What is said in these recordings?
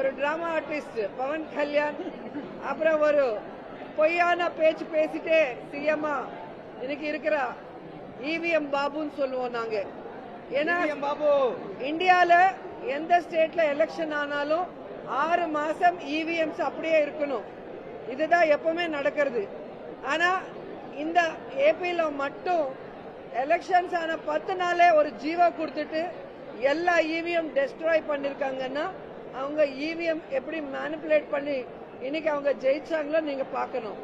ஒரு drama artist Pawan Kalyan. அப்புறம் ஒரு பொய்யான பேச்சு பேசிட்டே சிஎம்மா இன்னைக்கு இருக்கிற இவிஎம் பாபுன்னு சொல்லுவோம் நாங்க. ஏன்னா பாபு. இந்தியால எந்த ஸ்டேட்ல எலெக்ஷன் ஆனாலும் ஆறு மாசம் இவிஎம்ஸ் அப்படியே இருக்கணும். இதுதான் எப்பவுமே நடக்கிறது. ஆனா இந்த ஏபில மட்டும் எலெக்ஷன்ஸ் ஆன பத்து நாளே ஒரு ஜீவோ கொடுத்துட்டு எல்லா இவிஎம் டெஸ்ட்ராய் பண்ணிருக்காங்கன்னா அவங்க இவிஎம் எப்படி மேனிப்புலேட் பண்ணி இன்னைக்கு அவங்க ஜெயிச்சாங்களோ நீங்க பார்க்கணும்.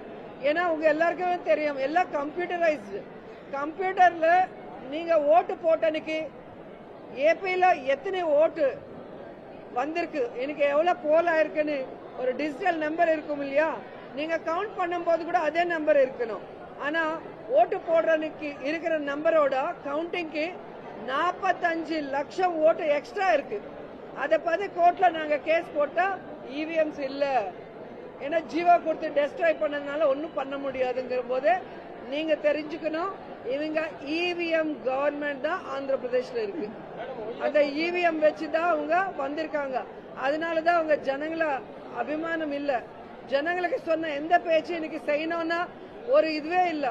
ஏன்னா உங்க எல்லாருக்குமே தெரியும் எல்லாம் கம்ப்யூட்டரைஸ்டு கம்ப்யூட்டர்ல நீங்க ஓட்டு போட்டனுக்கு ஏபியில எத்தனை ஓட்டு வந்திருக்கு எனக்கு எவ்வளவு போல் ஆயிருக்குன்னு ஒரு டிஜிட்டல் நம்பர் இருக்கும் இல்லையா? நீங்க கவுண்ட் பண்ணும்போது கூட அதே நம்பர் இருக்கணும். ஆனா ஓட்டு போடுறதுக்கு இருக்கிற நம்பரோட கவுண்டிங்க்கு நாற்பத்தஞ்சு லட்சம் ஓட்டு எக்ஸ்ட்ரா இருக்கு. அதை பார்த்து கோர்ட்ல நாங்க கேஸ் போட்டா இவிஎம்ஸ் இல்ல. ஏன்னா ஜீவா கொடுத்து டெஸ்ட்ராய் பண்ணதுனால ஒன்றும் பண்ண முடியாதுங்கிற போது நீங்க தெரிஞ்சுக்கணும் இவங்க இவிஎம் கவர்மெண்ட் தான் ஆந்திர பிரதேஷ்ல இருக்கு. அந்த இவிஎம் வச்சு தான் அவங்க வந்திருக்காங்க. அதனால தான் அவங்க ஜனங்கள அபிமானம் இல்ல. ஜனங்களுக்கு சொன்ன எந்த பேச்சு இன்னைக்கு செய்யணும்னா ஒரு இதுவே இல்ல.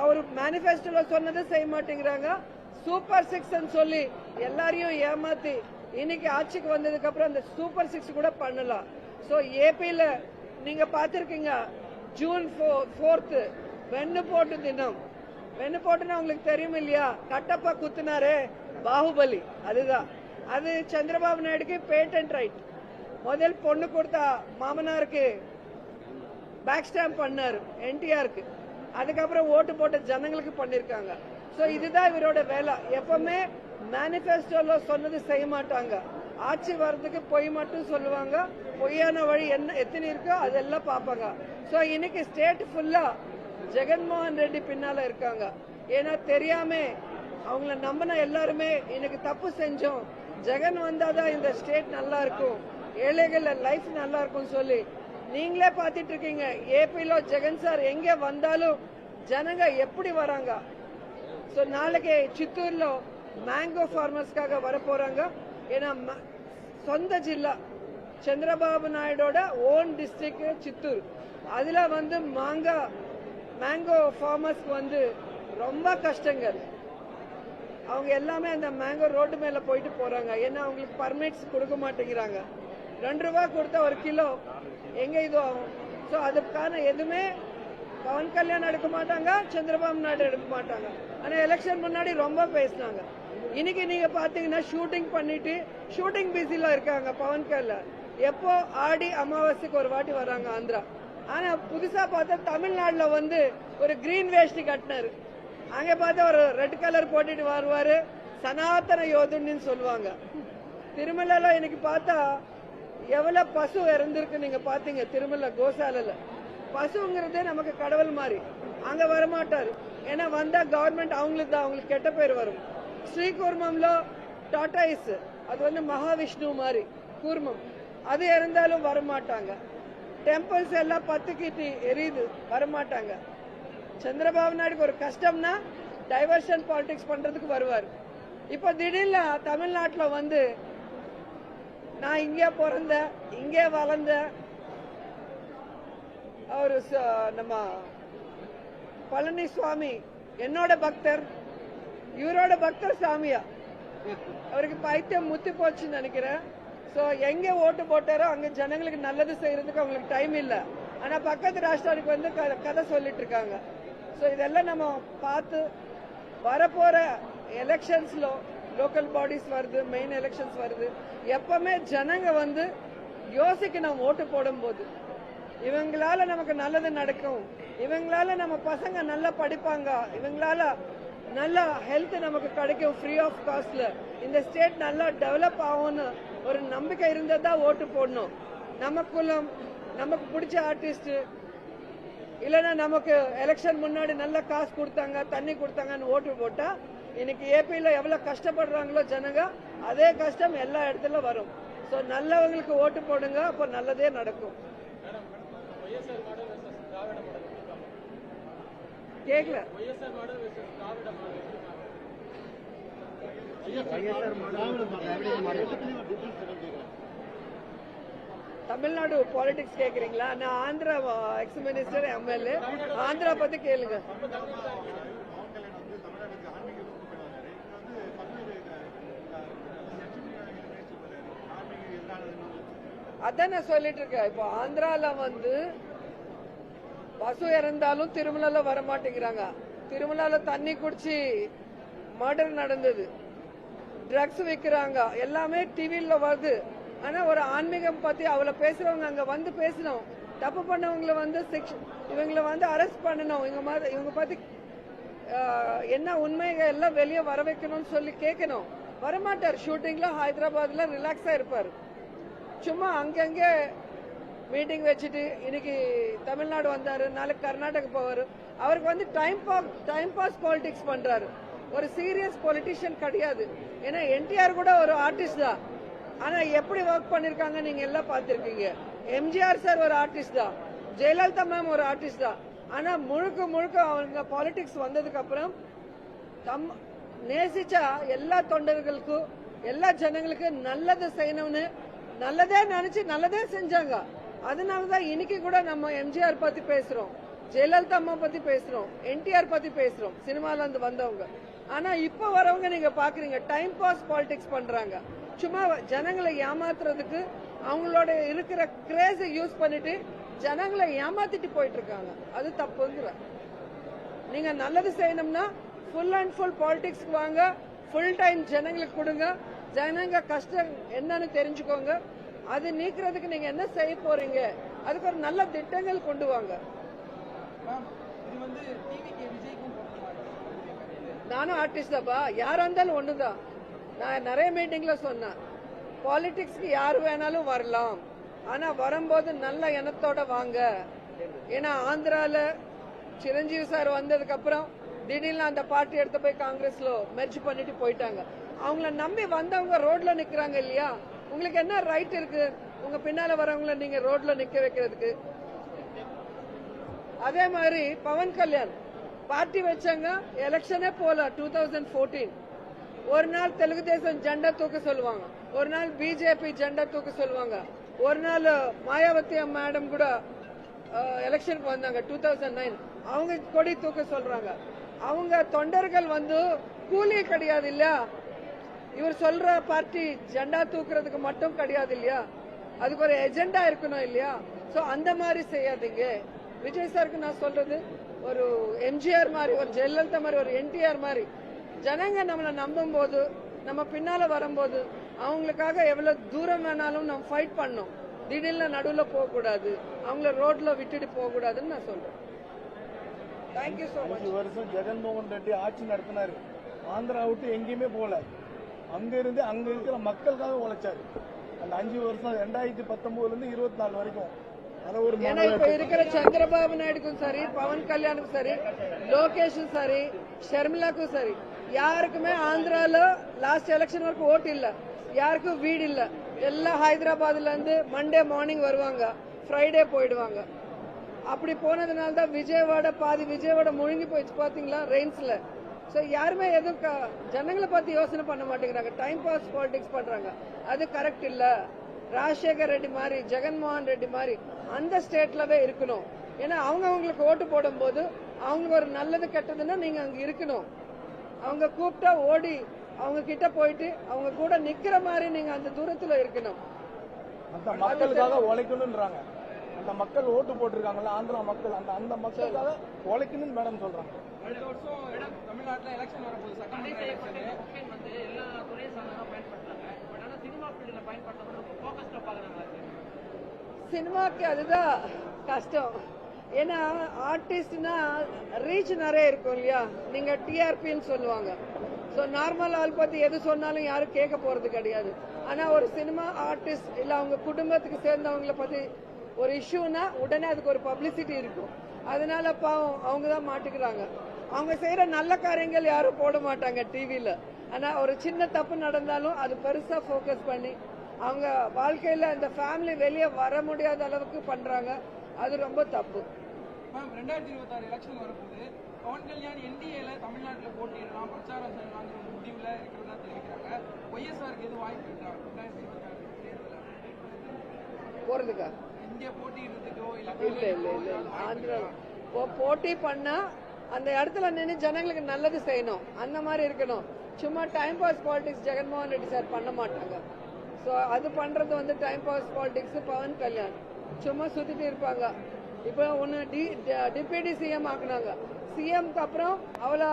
அவர் மேனிபெஸ்டோல சொன்னதை செய்ய மாட்டேங்கிறாங்க. சூப்பர் சிக்ஸ் சொல்லி எல்லாரையும் ஏமாத்தி இன்னைக்கு ஆட்சிக்கு வந்ததுக்கு அப்புறம் அந்த சூப்பர் சிக்ஸ் கூட பண்ணலாம். சோ ஏபியில் நீங்க பாத்திருக்கீங்க ஜூன் ஃபோர்த்து வெண்ணு போட்டு தினம். வெண்ணு போட்டுன்னா உங்களுக்கு தெரியும் இல்லையா? கட்டப்பா குத்துனாரே பாகுபலி. அதுதான். அது சந்திரபாபு நாயுடுக்கு பேட்டன்ட் ரைட் முதல் பொண்ணு கொடுத்தா மாமனாருக்கு பேக் ஸ்டாம்ப் பண்ணாரு என்டிஆருக்கு அதுக்கப்புறம் ஓட்டு போட்ட ஜனங்களுக்கு பண்ணிருக்காங்க. சோ இதுதான் இவரோட வேலை. எப்பவுமே மேனிபெஸ்டோல சொன்னது செய்ய மாட்டாங்க ஆட்சி வர்றதுக்கு பொய் மட்டும் சொல்லுவாங்க. பொய்யான வழி என்ன எத்தனை இருக்கோ அதெல்லாம் பார்ப்பாங்க. சோ இன்னைக்கு ஸ்டேட் ஃபுல்லா ஜெகன்மோகன் ரெட்டி பின்னால இருக்காங்க. ஏன்னா தெரியாம அவங்கள நம்பின எல்லாருமே இன்னைக்கு தப்பு செஞ்சோம். ஜெகன் வந்தாதான் இந்த ஸ்டேட் நல்லா இருக்கும். ஏழைகள் லைஃப் நல்லா இருக்கும் சொல்லி. நீங்களே பாத்துட்டு இருக்கீங்க. ஏபில ஜெகன் சார் எங்க வந்தாலும் ஜனங்க எப்படி வராங்க? சோ நாளைக்கு சித்தூர்ல மேங்கோ ஃபார்மர்ஸ்க்காக வர ஏன்னா ம- சொந்த ஜில்லா சந்திரபாபு நாயுடோட ஓன் டிஸ்ட்ரிக்ட் சித்தூர். அதுல வந்து மாங்கா மேங்கோ ஃபார்மர்ஸ்க்கு வந்து ரொம்ப கஷ்டங்கள். அவங்க எல்லாமே அந்த மேங்கோ ரோடு மேல போயிட்டு போறாங்க. ஏன்னா அவங்களுக்கு பர்மிட்ஸ் கொடுக்க மாட்டேங்கிறாங்க. ரெண்டு ரூபா கொடுத்தா ஒரு கிலோ. எங்க இது ஆகும்? ஸோ அதுக்கான எதுவுமே பவன் கல்யாண் எடுக்க மாட்டாங்க சந்திரபாபு நாயுடு எடுக்க மாட்டாங்க. ஆனா எலெக்ஷன் முன்னாடி ரொம்ப பேசினாங்க. இன்னைக்கு நீங்க பாத்தீங்கன்னா ஷூட்டிங் பண்ணிட்டு ஷூட்டிங் பிஸில இருக்காங்க பவன் கல்யாண் எப்போ ஆடி அமாவாசைக்கு ஒரு வாட்டி வராங்க ஆந்திரா. ஆனா புதுசா பார்த்தா தமிழ்நாடுல வந்து ஒரு கிரீன் வேஷ்டி கட்டினாரு. அங்க பார்த்தா ஒரு ரெட் கலர் போட்டுட்டு வருவாரு. சனாதன யோதுன்னு சொல்லுவாங்க. திருமலால இன்னைக்கு பார்த்தா எவ்வளவு பசு இறந்திருக்கு நீங்க பாத்தீங்க திருமலை கோசாலல பசுங்கிறதே நமக்கு கடவுள் மாதிரி. அங்க வரமாட்டாரு. ஏன்னா வந்தா கவர்மெண்ட் அவங்களுக்கு தான் அவங்களுக்கு கெட்ட பேர் வரும். ஸ்ரீகூர்மம்ல டாட்டாயிஸ் அது வந்து மகாவிஷ்ணு மாதிரி கூர்மம். அது இருந்தாலும் வரமாட்டாங்க. டெம்பிள்ஸ் எல்லாம் பத்து கீட்டி எரியுது வரமாட்டாங்க. சந்திரபாபு நாயுடுக்கு ஒரு கஷ்டம்னா டைவர்ஷன் பாலிடிக்ஸ் பண்றதுக்கு வருவார். இப்ப திடீர்னு தமிழ்நாட்டில் வந்து நான் இங்கே பிறந்தேன் இங்கே வளர்ந்தேன் அவரு ச- நம்ம பழனிசுவாமி என்னோட பக்தர் இவரோட பக்தர் சாமியா? அவருக்கு பைத்தியம் முத்தி போச்சுன்னு நினைக்கிறேன். சோ எங்க ஓட்டு போட்டாரோ அங்க ஜனங்களுக்கு நல்லது செய்யறதுக்கு அவங்களுக்கு டைம் இல்ல. ஆனா பக்கத்து ராஷ்டிராவுக்கு வந்து கதை சொல்லிட்டு இருக்காங்க சோ இதெல்லாம் நம்ம பார்த்து வரப்போற எலெக்ஷன்ஸ்ல லோக்கல் பாடிஸ் வருது மெயின் எலெக்ஷன்ஸ் வருது. எப்பவுமே ஜனங்க வந்து யோசிக்கணும் ஓட்டு போடும்போது. இவங்களால நமக்கு நல்லது நடக்கும். இவங்களால நம்ம பசங்க நல்லா படிப்பாங்க. இவங்களால நல்ல ஹெல்த் நமக்கு கிடைக்கும் ஃப்ரீ ஆஃப் காஸ்ட்ல இந்த ஸ்டேட் நல்லா டெவலப் ஆகும்னு ஒரு நம்பிக்கை இருந்தா தான் ஓட்டு போடணும். நமக்குள்ளும் நமக்கு பிடிச்ச ஆர்டிஸ்ட் இல்லைன்னா நமக்கு எலெக்ஷன் முன்னாடி நல்ல காசு கொடுத்தாங்க தண்ணி கொடுத்தாங்கன்னு ஓட்டு போட்டா இன்னைக்கு ஏபியில எவ்வளவு கஷ்டப்படுறாங்களோ ஜனங்க அதே கஷ்டம் எல்லா இடத்துல வரும். ஸோ நல்லவங்களுக்கு ஓட்டு போடுங்க அப்ப நல்லதே நடக்கும். கேக்கல. தமிழ்நாடு பாலிடிக்ஸ் கேக்குறீங்களா? நான் Andhra ex minister MLA Andhra பத்தி கேளுங்க. அதான் நான் சொல்லிட்டு இருக்கேன். இப்போ ஆந்திரால வந்து பசு இறந்தாலும் திருமலால வர மாட்டேங்கிறாங்க திருமலால தண்ணி குடிச்சு மர்டர் நடந்தது. ட்ரக்ஸ் விற்கிறாங்க எல்லாமே டிவியில் வருது. ஆனா ஒரு ஆன்மீகம் பத்தி அவளை பேசுறவங்க அங்க வந்து பேசணும். தப்பு பண்ணவங்களை வந்து சிக்ஷ இவங்களை வந்து அரெஸ்ட் பண்ணணும். இவங்க மாதிரி இவங்க பத்தி என்ன உண்மைகள் எல்லாம் வெளியே வர வைக்கணும்னு சொல்லி கேட்கணும் வரமாட்டார். ஷூட்டிங்ல ஹைதராபாத்ல ரிலாக்ஸா இருப்பார். சும்மா அங்கங்கே மீட்டிங் வச்சுட்டு இன்னைக்கு தமிழ்நாடு வந்தாரு நாளைக்கு கர்நாடகா போவார். அவருக்கு வந்து time pass time pass politics பண்றாரு. ஒரு சீரியஸ் பொலிட்டிஷியன் கிடையாது. ஏன்னா என்டிஆர் கூட ஒரு ஆர்டிஸ்ட் தான். ஆனா எப்படி ஒர்க் பண்ணிருக்காங்க நீங்க எல்லாம் பார்த்திருக்கீங்க. எம்ஜிஆர் சார் ஒரு ஆர்டிஸ்ட் தான். ஜெயலலிதா மேம் ஒரு ஆர்டிஸ்ட் தான். ஆனா முழுக்க முழுக்க அவங்க பாலிடிக்ஸ் வந்ததுக்கு அப்புறம் தம் நேசிச்சா எல்லா தொண்டர்களுக்கும் எல்லா ஜனங்களுக்கும் நல்லது செய்யணும்னு நல்லதே நினைச்சு நல்லதே செஞ்சாங்க. அதனாலதான் இன்னைக்கு கூட நம்ம எம்ஜிஆர் பத்தி பேசுறோம் ஜெயலலிதா அம்மா பத்தி பேசுறோம் என்டிஆர் பத்தி பேசுறோம் சினிமால இருந்து வந்தவங்க. ஆனா இப்ப வரவங்க நீங்க பாக்குறீங்க டைம் பாஸ் பாலிடிக்ஸ் பண்றாங்க. சும்மா ஜனங்களை ஏமாத்துறதுக்கு அவங்களோட இருக்கிற கிரேஸை யூஸ் பண்ணிட்டு ஜனங்களை ஏமாத்திட்டு போயிட்டு இருக்காங்க அது தப்புங்கிற. நீங்க நல்லது செய்யணும்னா ஃபுல் அண்ட் ஃபுல் பாலிடிக்ஸ்க்கு வாங்க ஃபுல் டைம் ஜனங்களுக்கு கொடுங்க. ஜனங்க கஷ்டம் என்னன்னு தெரிஞ்சுக்கோங்க. அது நீக்கிறதுக்கு நீங்க என்ன செய்ய போறீங்க? அதுக்கு ஒரு நல்ல திட்டங்கள் கொண்டு வாங்க. நானும் ஆர்டிஸ்ட் தாப்பா யாரா இருந்தாலும் ஒண்ணுதான். நான் நிறைய மீட்டிங்ல சொன்னேன். பாலிடிக்ஸ்க்கு யார் வேணாலும் வரலாம். ஆனா வரும்போது நல்ல எண்ணத்தோட வாங்க. ஏன்னா ஆந்திரால சிரஞ்சீவி சார் வந்ததுக்கு அப்புறம் திடீர்னு அந்த பார்ட்டி எடுத்து போய் காங்கிரஸ்ல மெர்ஜ் பண்ணிட்டு போயிட்டாங்க. அவங்கள நம்பி வந்தவங்க ரோட்ல நிக்கிறாங்க இல்லையா? உங்களுக்கு என்ன ரைட் இருக்கு? உங்க பின்னால வரவங்கள நீங்க ரோட்ல நிக்க வைக்கிறதுக்கு. அதே மாதிரி பவன் கல்யாண் பார்ட்டி வச்சாங்க எலெக்ஷனே போல டூ தௌசண்ட் ஃபோர்டீன் ஒரு நாள் தெலுங்கு தேசம் ஜெண்டா தூக்க சொல்லுவாங்க. ஒரு நாள் பிஜேபி ஜெண்டா தூக்க சொல்லுவாங்க. ஒரு நாள் மாயாவதி மேடம் கூட எலெக்ஷனுக்கு வந்தாங்க டூ தௌசண்ட் நைன் அவங்க கொடி தூக்க சொல்றாங்க. அவங்க தொண்டர்கள் வந்து கூலி கிடையாது இல்லையா? இவர் சொல்ற பார்ட்டி ஜெண்டா தூக்குறதுக்கு மட்டும் கிடையாது இல்லையா? அதுக்கு ஒரு எஜெண்டா இருக்கணும் இல்லையா? சோ அந்த மாதிரி செய்யாதீங்க. விஜய் சாருக்கு நான் சொல்றது ஒரு எம்ஜிஆர் மாதிரி ஒரு ஜெயலலிதா மாதிரி ஒரு என்டிஆர் மாதிரி. ஜனங்க நம்மளை நம்பும் போது நம்ம பின்னால வரும்போது அவங்களுக்காக எவ்வளவு தூரம் வேணாலும் நம்ம ஃபைட் பண்ணோம். திடீர்னு நடுவில் போக கூடாது அவங்கள ரோட்ல விட்டுட்டு போக கூடாதுன்னு நான் சொல்றேன். தேங்க்யூ சோ மச் வருஷம் ஜெகன்மோகன் ரெட்டி ஆட்சி நடத்தினாரு. ஆந்திரா விட்டு எங்கேயுமே போகல. அங்க இருந்து அங்க இருக்கிற மக்களுக்காக உழைச்சாரு. அந்த அஞ்சு வருஷம் ரெண்டாயிரத்தி பத்தொன்பதுல இருந்து இருபத்தி நாலு வரைக்கும். ஏன்னா இப்ப இருக்கிற சந்திரபாபு நாயுடுக்கும் சரி பவன் கல்யாணுக்கும் சரி லோகேஷும் சரி ஷர்மிளாக்கும் சரி யாருக்குமே ஆந்திரால லாஸ்ட் எலெக்ஷன் வரைக்கும் ஓட்டு இல்ல. யாருக்கும் வீடு இல்ல. எல்லாம் ஹைதராபாத்ல இருந்து மண்டே மார்னிங் வருவாங்க. ஃப்ரைடே போயிடுவாங்க. அப்படி போனதுனால தான் விஜயவாடா பாதி விஜயவாடா முழுங்கி போயிடுச்சு. பாத்தீங்களா? ரெயின்ஸ்ல சோ யாருமே எதுவும் ஜனங்களை பார்த்து யோசனை பண்ண மாட்டேங்கிறாங்க. டைம் பாஸ் பாலிடிக்ஸ் பண்றாங்க. அது கரெக்ட் இல்ல. ராஜசேகர் ரெட்டி மாதிரி ஜெகன்மோகன் ரெட்டி மாதிரி அந்த ஸ்டேட்லவே இருக்கணும். ஏன்னா அவங்க அவங்களுக்கு ஓட்டு போடும்போது அவங்களுக்கு ஒரு நல்லது கெட்டதுன்னா நீங்க அங்க இருக்கணும். அவங்க கூப்பிட்டா ஓடி அவங்க கிட்ட போயிட்டு அவங்க கூட நிக்கிற மாதிரி நீங்க அந்த தூரத்துல இருக்கணும். அந்த மக்களுக்காக உழைக்கணும்ன்றாங்க. அந்த மக்கள் ஓட்டு போட்டிருக்காங்கல்ல ஆந்திரா மக்கள் அந்த அந்த மக்களுக்காக உழைக்கணும்னு மேடம் சொல்றாங்க. அடுத்த வருஷம் இடம் தமிழ்நாட்டில் எலெக்ஷன் வரப்போகுது. சட்டமன்ற எலெக்ஷன் வந்து எல்லா துறையை சார்ந்தவங்க பயன்படுத்துறாங்க. பட் ஆனா சினிமா ஃபீல்டில் பயன்படுத்துறது ரொம்ப ஃபோக்கஸ்டா பாக்குறாங்க சினிமாக்கு அதுதான் கஷ்டம். ஏன்னா ஆர்டிஸ்ட்னா ரீச் நிறைய இருக்கும் இல்லையா? நீங்க டிஆர்பின்னு சொல்லுவாங்க. ஸோ நார்மல் ஆள் பத்தி எது சொன்னாலும் யாரும் கேட்க போறது கிடையாது. ஆனா ஒரு சினிமா ஆர்டிஸ்ட் இல்ல அவங்க குடும்பத்துக்கு சேர்ந்தவங்கள பத்தி ஒரு இஷ்யூனா உடனே அதுக்கு ஒரு பப்ளிசிட்டி இருக்கும். அதனால பாவம் அவங்க தான் மாட்டிக்கிறாங்க. அவங்க செய்யற நல்ல காரியங்கள் யாரும் போட மாட்டாங்க டிவில ஆனா ஒரு சின்ன தப்பு நடந்தாலும் அது பெருசா ஃபோக்கஸ் பண்ணி அவங்க வாழ்க்கையில அந்த ஃபேமிலி வெளியே வர முடியாத அளவுக்கு பண்றாங்க. அது ரொம்ப தப்பு. மேம் ரெண்டாயிரத்தி இருபத்தாறு எலெக்ஷன் வரப்போகுது பவன் கல்யாண் என்டிஏல தமிழ்நாட்டில் போட்டியிடலாம் பிரச்சாரம் செய்யலாங்கிற ஒரு முடிவில் இருக்கிறதா தெரிவிக்கிறாங்க. ஒய்எஸ்ஆருக்கு எது வாய்ப்பு இருக்கா? ரெண்டாயிரத்தி இருபத்தாறு தேர்தலில். போறதுக்கா? இல்லை இல்லை இல்ல ஆந்திரா. போட்டி பண்ணா அந்த இடத்துல நின்று ஜனங்களுக்கு நல்லது செய்யணும். அந்த மாதிரி இருக்கணும். சும்மா time pass politics Jaganmohan Reddy sir பண்ண மாட்டாங்க. ஸோ அது பண்றது வந்து time pass politics Pawan Kalyan. சும்மா சுத்திட்டு இருப்பாங்க. இப்போ ஒன்று டி டிப்யூட்டி சிஎம் ஆக்குனாங்க. சிஎம்க்கு அப்புறம் அவ்வளோ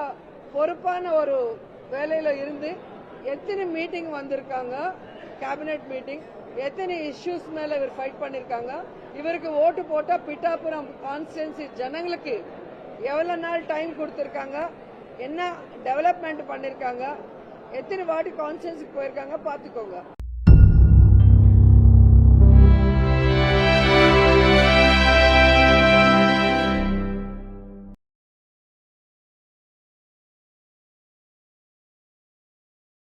பொறுப்பான ஒரு வேலையில இருந்து எத்தனை மீட்டிங் வந்திருக்காங்க? கேபினெட் மீட்டிங் எத்தனை இஷ்யூஸ் மேல இவர் ஃபைட் பண்ணிருக்காங்க? இவருக்கு ஓட்டு போட்டா பிட்டாபுரம் கான்ஸ்டியன்சி ஜனங்களுக்கு எவ்வளவு நாள் டைம் கொடுத்திருக்காங்க? என்ன டெவலப்மெண்ட் பண்ணிருக்காங்க? எத்தனை வாட்டி கான்ஸ்டியன்சிக்கு போயிருக்காங்க? பாத்துக்கோங்க